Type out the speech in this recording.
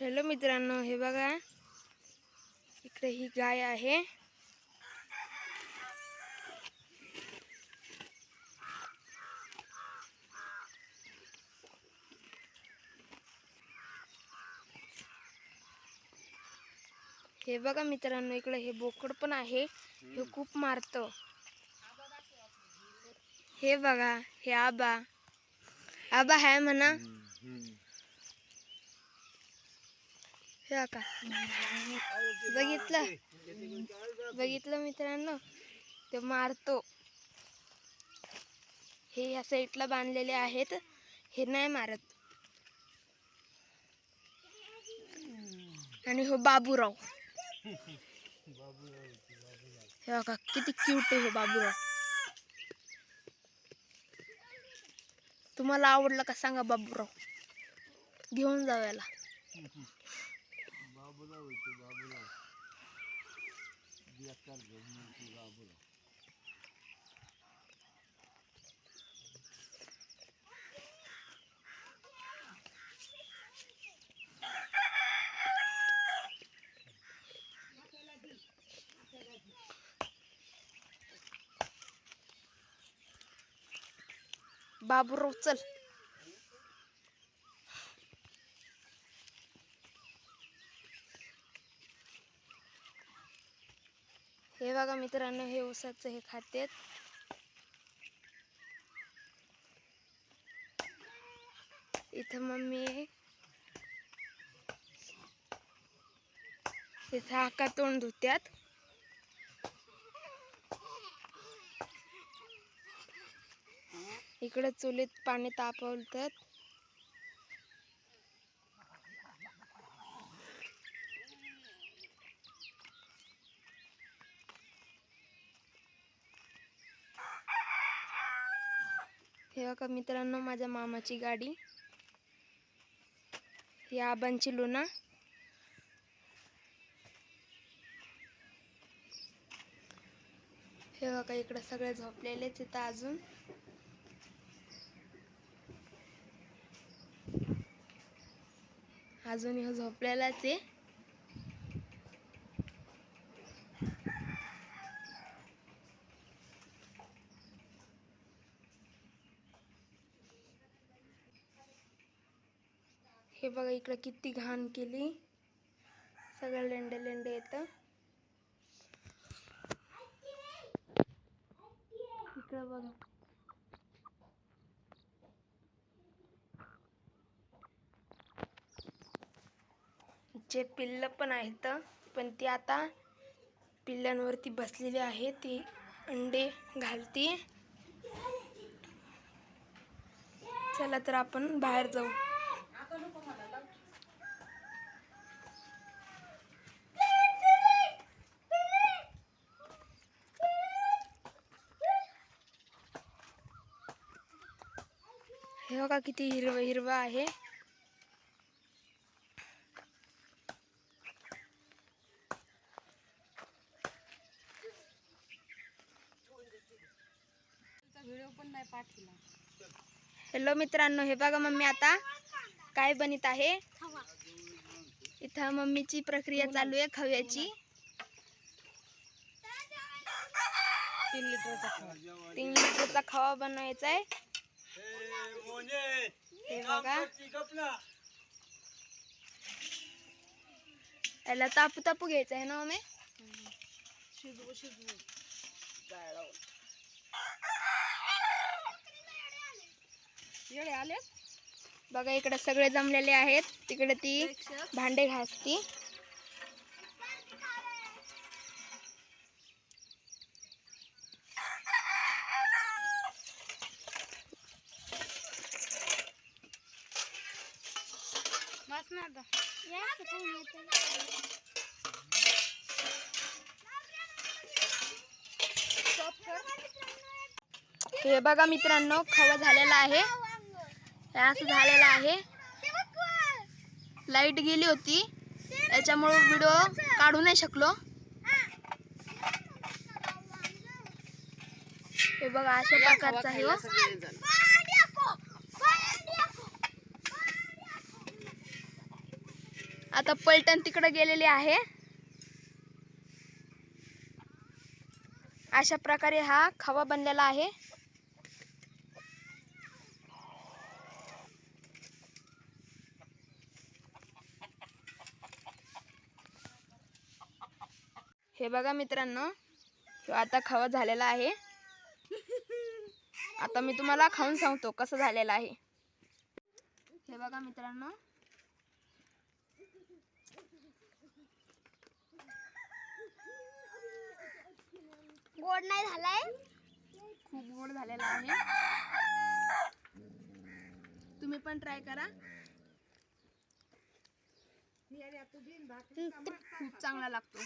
Hello मित्रांनो हे बघा. इकडे ही गाय आहे. हे बघा मित्रांनो इकडे हे बोकड पण आहे. हे खूप मारतं. हे बघा हे आबा. आबा आहे म्हणा. हे का बघितलं? बघितलं मित्रांनो? ते मारतो. हे ह्या साईडला बांधलेले आहेत. हे नाही मारत. आणि हो बाबूराव. हे बघा किती क्यूट आहे हो बाबूराव. तुम्हाला आवडलं का सांगा बाबूराव? घेऊन जाऊ याला. होते बाबूला बेकार घेऊन बाबूला बाबूराव चल. हे बघा मित्रांनो हे ऊसाचं हे खातेत इथं मम्मी तिथं आका तोंड धुत्यात. इकडं चुलीत पाणी तापवतात हे बघा मित्रांनो माझ्या मामाची गाडी? ही आबांची लुना. हे बघा इकडे सगळे झोपलेलेच तिथं अजून. अजून हे झोपलेलाच आहे. हे बघा इकडं किती घाण केली. सगळं लेंडे लेंडे येतं. इकडं बघा. जे पिल्ल पण आहेत पण ती आता पिल्लांवरती बसलेली आहे ती अंडे घालती. चला तर आपण बाहेर जाऊ. हे बघा किती हिरवं हिरवं आहे. हॅलो मित्रांनो हे बघा मम्मी आता काय बनित आहे. इथं मम्मीची प्रक्रिया चालू आहे खव्याची. तीन लिटरचा खवा. तीन लिटरचा खवा बनवायचा आहे. हे बघा याला तापू तापू घ्यायचं आहे ना शिजवू शिजवू. येडे आले बघा इकडे सगळे जमलेले आहेत. तिकडे ती भांडे घासती. ना आता हे बघा मित्रांनो खवा झालेला आहे. हे असं झालेलं आहे. लाइट गेली होती. त्याच्यामुळे व्हिडिओ काढू नाही शकलो. हे बघा अशा प्रकारचा आहे हो. आता पलटण तिकडे गेलेली आहे. अशा प्रकारे हा खवा बनलेला आहे. हे बघा मित्रांनो आता खवा झालेला आहे. आता मी तुम्हाला खाऊन सांगतो कसं झालेलं आहे. हे बघा मित्रांनो. गोड नाही झालाय. खूप गोड झालेला आहे. तुम्ही पण ट्राय करा. खूप चांगला लागतो.